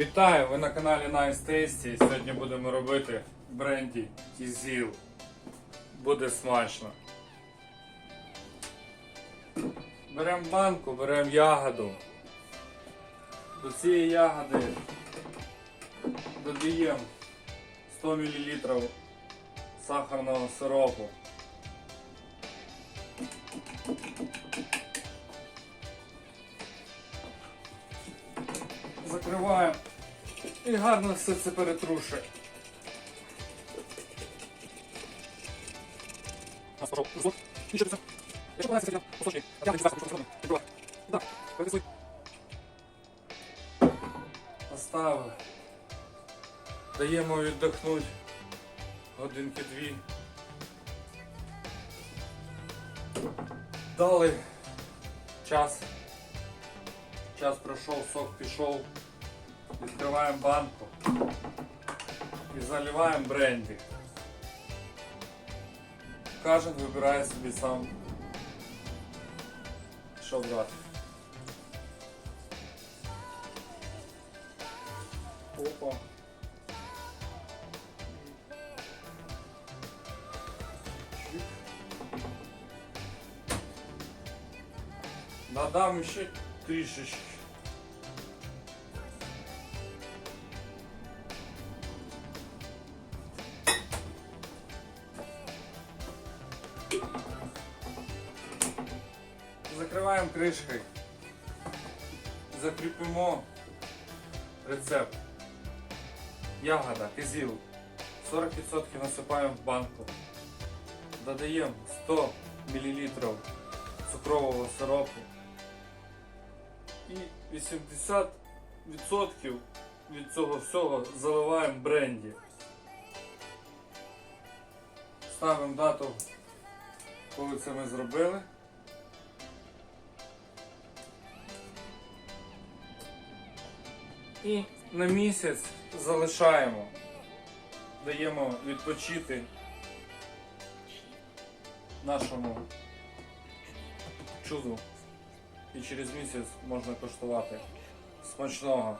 Вітаю! Ви на каналі Nice Tasty. Сьогодні будемо робити бренді Тізіл. Буде смачно. Беремо банку, беремо ягоду. До цієї ягоди додаємо 100 мл сахарного сиропу. Закриваємо і гарно все це перетрушує. Поставили. Даємо віддохнути годинки дві. Дали час. Час пройшов, сок пішов. Відкриваємо банку і заливаємо бренді. Кожен вибирає собі сам, що брати. Опа. Чик. Додам ще трішечки. Закриваємо кришкою. Закріпимо рецепт. Ягода, кизіл. 40% насипаємо в банку. Додаємо 100 мл цукрового сиропу. І 80% від цього всього заливаємо бренді. Ставимо дату, коли це ми зробили. І на місяць залишаємо, даємо відпочити нашому чуду. І через місяць можна коштувати смачного.